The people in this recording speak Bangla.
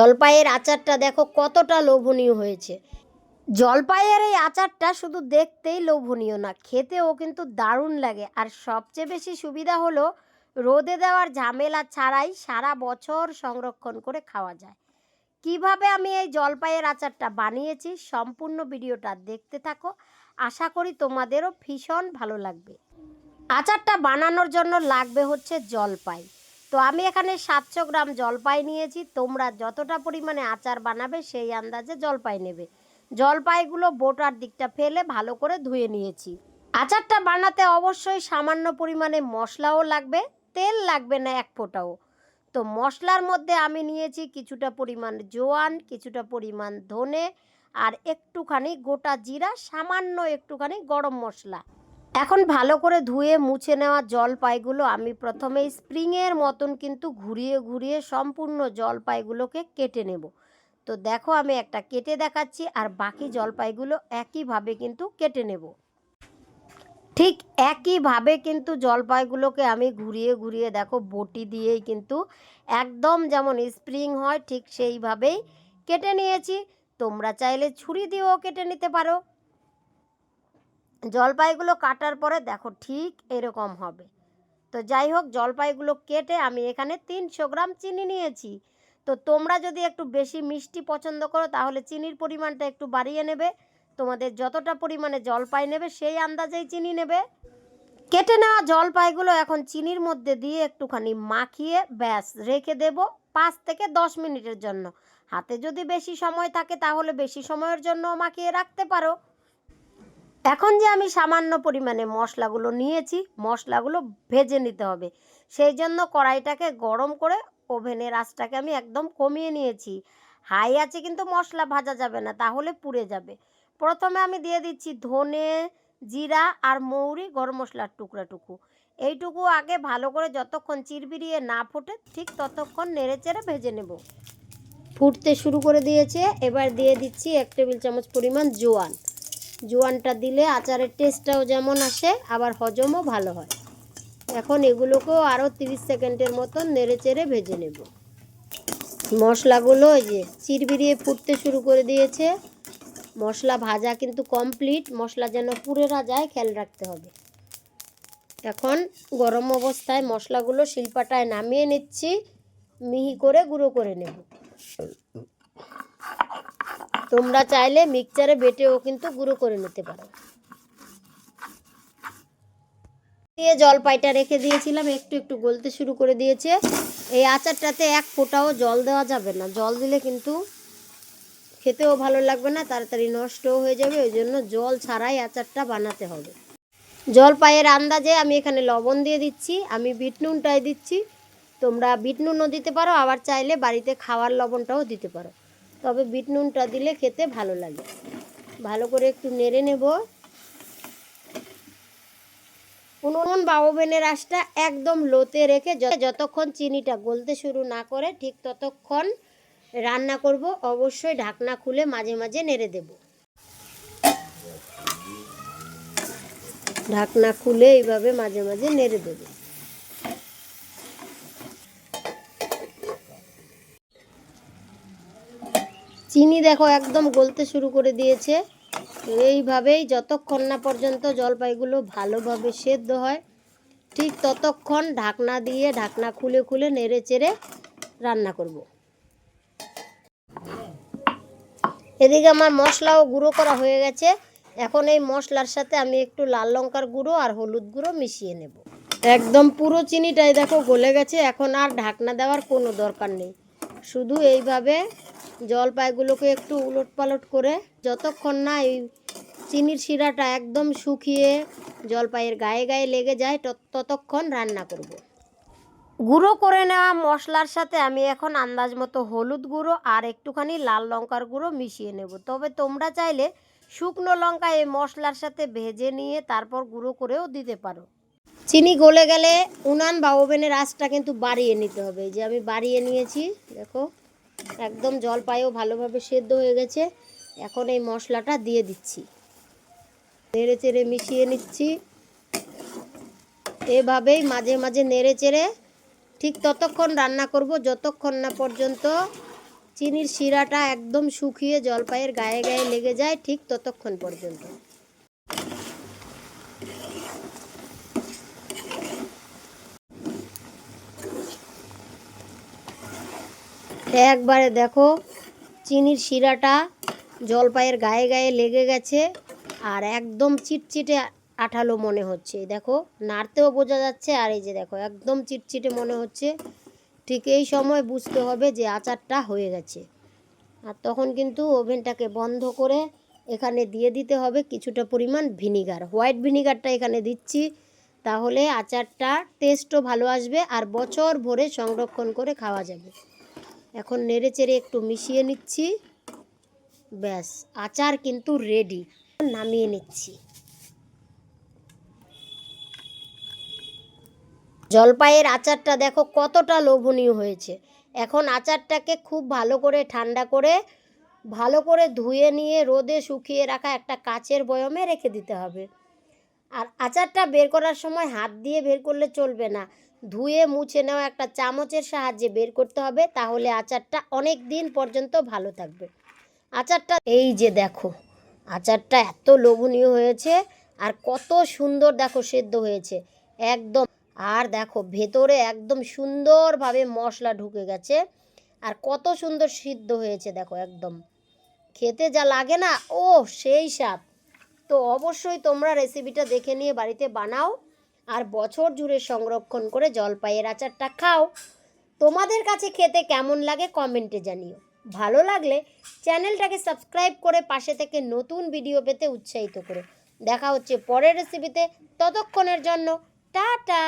জলপাইয়ের আচারটা দেখো কতটা লোভনীয় হয়েছে। জলপাইয়ের এই আচারটা শুধু দেখতেই লোভনীয় না, খেতেও কিন্তু দারুণ লাগে। আর সবচেয়ে বেশি সুবিধা হলো রোদে দেওয়ার ঝামেলা ছাড়াই সারা বছর সংরক্ষণ করে খাওয়া যায়। কীভাবে আমি এই জলপাইয়ের আচারটা বানিয়েছি সম্পূর্ণ ভিডিওটা দেখতে থাকো। আশা করি তোমাদেরও ভীষণ ভালো লাগবে। আচারটা বানানোর জন্য লাগবে হচ্ছে জলপাই। তো আমি এখানে সাতশো গ্রাম জলপাই নিয়েছি। তোমরা যতটা পরিমাণে আচার বানাবে সেই আন্দাজে জলপাই নেবে। জলপাইগুলো বোটার দিকটা ফেলে ভালো করে ধুয়ে নিয়েছি। আচারটা বানাতে অবশ্যই সামান্য পরিমাণে মশলাও লাগবে, তেল লাগবে না এক ফোঁটাও। তো মশলার মধ্যে আমি নিয়েছি কিছুটা পরিমাণ জোয়ান, কিছুটা পরিমাণ ধনে আর একটুখানি গোটা জিরা, সামান্য একটুখানি গরম মশলা। এখন ভালো করে ধুয়ে মুছে নেওয়া জলপাইগুলো আমি প্রথমেই স্প্রিংয়ের মতন কিন্তু ঘুরিয়ে ঘুরিয়ে সম্পূর্ণ জলপাইগুলোকে কেটে নেব। তো দেখো আমি একটা কেটে দেখাচ্ছি আর বাকি জলপাইগুলো একইভাবে কিন্তু কেটে নেব। ঠিক একইভাবে কিন্তু জলপাইগুলোকে আমি ঘুরিয়ে ঘুরিয়ে দেখো বটি দিয়েই কিন্তু একদম যেমন স্প্রিং হয় ঠিক সেইভাবেই কেটে নিয়েছি। তোমরা চাইলে ছুরি দিয়েও কেটে নিতে পারো। জলপাইগুলো কাটার পরে দেখো ঠিক এরকম হবে। তো যাই হোক, জলপাইগুলো কেটে আমি এখানে তিনশো গ্রাম চিনি নিয়েছি। তো তোমরা যদি একটু বেশি মিষ্টি পছন্দ করো, তাহলে চিনির পরিমাণটা একটু বাড়িয়ে নেবে। তোমাদের যতটা পরিমাণে জলপাই নেবে, সেই আন্দাজেই চিনি নেবে। কেটে নেওয়া জলপাইগুলো এখন চিনির মধ্যে দিয়ে একটুখানি মাখিয়ে ব্যাস, রেখে দেব পাঁচ থেকে দশ মিনিটের জন্য। হাতে যদি বেশি সময় থাকে, তাহলে বেশি সময়ের জন্য মাখিয়ে রাখতে পারো। এখন যে আমি সামান্য পরিমাণে মশলাগুলো নিয়েছি, মশলাগুলো ভেজে নিতে হবে। সেই জন্য কড়াইটাকে গরম করে ওভেনের আঁচটাকে আমি একদম কমিয়ে নিয়েছি। হাই আছে কিন্তু মশলা ভাজা যাবে না, তাহলে পুড়ে যাবে। প্রথমে আমি দিয়ে দিচ্ছি ধনে, জিরা আর মৌরি গরম মশলার টুকরাটুকু। এইটুকু আগে ভালো করে যতক্ষণ চিরবিরিয়ে না ফোটে, ঠিক ততক্ষণ নেড়ে চেড়ে ভেজে নেব। ফুটতে শুরু করে দিয়েছে। এবার দিয়ে দিচ্ছি এক টেবিল চামচ পরিমাণ জোয়ান। জোয়ানটা দিলে আচারের টেস্টটাও যেমন আসে, আবার হজমও ভালো হয়। এখন এগুলোকেও আরও তিরিশ সেকেন্ডের মতন নেড়ে চেড়ে ভেজে নেব। মশলাগুলো ওই যে চিরবিরিয়ে ফুটতে শুরু করে দিয়েছে। মশলা ভাজা কিন্তু কমপ্লিট, মশলা যেন পুড়ে না যায়, খেয়াল রাখতে হবে। এখন গরম অবস্থায় মশলাগুলো শিল্পাটায় নামিয়ে নিচ্ছি, মিহি করে গুঁড়ো করে নেব। তোমরা চাইলে মিক্সচারে বেটেও কিন্তু গুঁড়ো করে নিতে পারো। দিয়ে জলপাইটা রেখে দিয়েছিলাম, একটু একটু গলতে শুরু করে দিয়েছে। এই আচারটাতে এক ফোঁটাও জল দেওয়া যাবে না। জল দিলে কিন্তু খেতেও ভালো লাগবে না, তাড়াতাড়ি নষ্টও হয়ে যাবে, ওই জন্য জল ছাড়াই আচারটা বানাতে হবে। জলপাইয়ের আন্দাজে আমি এখানে লবণ দিয়ে দিচ্ছি, আমি বিট নুনটাই দিচ্ছি। তোমরা বিট নুনও দিতে পারো, আবার চাইলে বাড়িতে খাওয়ার লবণটাও দিতে পারো। তবে বিট নুনটা দিলে খেতে ভালো লাগে। ভালো করে একটু নেড়ে নেব। উনুন বা ওভেনের আঁচটা একদম লোতে রেখে যতক্ষণ চিনিটা গলতে শুরু না করে ঠিক ততক্ষণ রান্না করব। অবশ্যই ঢাকনা খুলে মাঝে মাঝে নেড়ে দেব। ঢাকনা খুলে এইভাবে মাঝে মাঝে নেড়ে দেব। চিনি দেখো একদম গলতে শুরু করে দিয়েছে। এইভাবেই যতক্ষণ না পর্যন্ত জলপাইগুলো ভালোভাবে সেদ্ধ হয়, ঠিক ততক্ষণ ঢাকনা দিয়ে ঢাকনা খুলে খুলে নেড়ে চেড়ে রান্না করব। এদিকে আমার মশলাও গুঁড়ো করা হয়ে গেছে। এখন এই মশলার সাথে আমি একটু লাল লঙ্কার গুঁড়ো আর হলুদ গুঁড়ো মিশিয়ে নেব। একদম পুরো চিনিটাই দেখো গলে গেছে, এখন আর ঢাকনা দেওয়ার কোনো দরকার নেই। শুধু এইভাবে জলপাইগুলোকে একটু উলট পালট করে যতক্ষণ না এই চিনির শিরাটা একদম শুকিয়ে জলপাইয়ের গায়ে গায়ে লেগে যায় ততক্ষণ রান্না করব। গুঁড়ো করে নেওয়া মশলার সাথে আমি এখন আন্দাজ মতো হলুদ গুঁড়ো আর একটুখানি লাল লঙ্কার গুঁড়ো মিশিয়ে নেব তবে তোমরা চাইলে শুকনো লঙ্কা এই মশলার সাথে ভেজে নিয়ে তারপর গুঁড়ো করেও দিতে পারো চিনি গলে গেলে উনান বা ওভেনের আঁচটা কিন্তু বাড়িয়ে নিতে হবে। যে আমি বাড়িয়ে নিয়েছি, দেখো, একদম জলপাইও ভালোভাবে সেদ্ধ হয়ে গেছে। এখন এই মশলাটা দিয়ে দিচ্ছি। নেড়ে চেড়ে মিশিয়ে নিচ্ছি। এভাবেই মাঝে মাঝে নেড়ে চেড়ে ঠিক ততক্ষণ রান্না করব। যতক্ষণ না পর্যন্ত চিনির শিরাটা একদম শুকিয়ে জলপাইয়ের গায়ে গায়ে লেগে যায়, ঠিক ততক্ষণ পর্যন্ত। একবারে দেখো, চিনির শিরাটা জলপাইয়ের গায়ে গায়ে লেগে গেছে আর একদম চিটচিটে আঠালো মনে হচ্ছে। দেখো, নাড়তেও বোঝা যাচ্ছে আর এই যে দেখো, একদম চিটচিটে মনে হচ্ছে। ঠিক এই সময় বুঝতে হবে যে আচারটা হয়ে গেছে। আর তখন কিন্তু ওভেনটাকে বন্ধ করে এখানে দিয়ে দিতে হবে কিছুটা পরিমাণ ভিনিগার। হোয়াইট ভিনিগারটা এখানে দিচ্ছি, তাহলে আচারটা টেস্টও ভালো আসবে আর বছর ভরে সংরক্ষণ করে খাওয়া যাবে। এখন নেড়ে চেড়ে একটু মিশিয়ে নিচ্ছি। ব্যাস, আচার কিন্তু রেডি নামিয়ে নিচ্ছি। জলপাইয়ের আচারটা দেখো কতটা লোভনীয় হয়েছে। এখন আচারটাকে খুব ভালো করে ঠান্ডা করে, ভালো করে ধুয়ে নিয়ে রোদে শুকিয়ে রাখা একটা কাচের বয়মে রেখে দিতে হবে। আর আচারটা বের করার সময় হাত দিয়ে বের করলে চলবে না। ধুয়ে, মুছে নেওয়া একটা চামচের সাহায্যে বের করতে হবে, তাহলে আচারটা অনেক দিন পর্যন্ত ভালো থাকবে। আচারটা এই যে দেখো, আচারটা এত লোভনীয় হয়েছে আর কত সুন্দর দেখো সেদ্ধ হয়েছে। একদম, আর দেখো ভেতরে একদম সুন্দরভাবে মশলা ঢুকে গেছে আর কত সুন্দর সিদ্ধ হয়েছে দেখো একদম। খেতে যা লাগে না ও সেই স্বাদ। তো অবশ্যই তোমরা রেসিপিটা দেখে নিয়ে বাড়িতে বানাও। আর বছর জুড়ে সংরক্ষণ করে জলপাইয়ের আচারটা খাও। তোমাদের কাছে খেতে কেমন লাগে কমেন্টে জানিও। ভালো লাগলে চ্যানেলটাকে সাবস্ক্রাইব করে পাশে থেকে নতুন ভিডিও পেতে উৎসাহিত করো। দেখা হচ্ছে পরের রেসিপিতে ততক্ষণের জন্য, টাটা!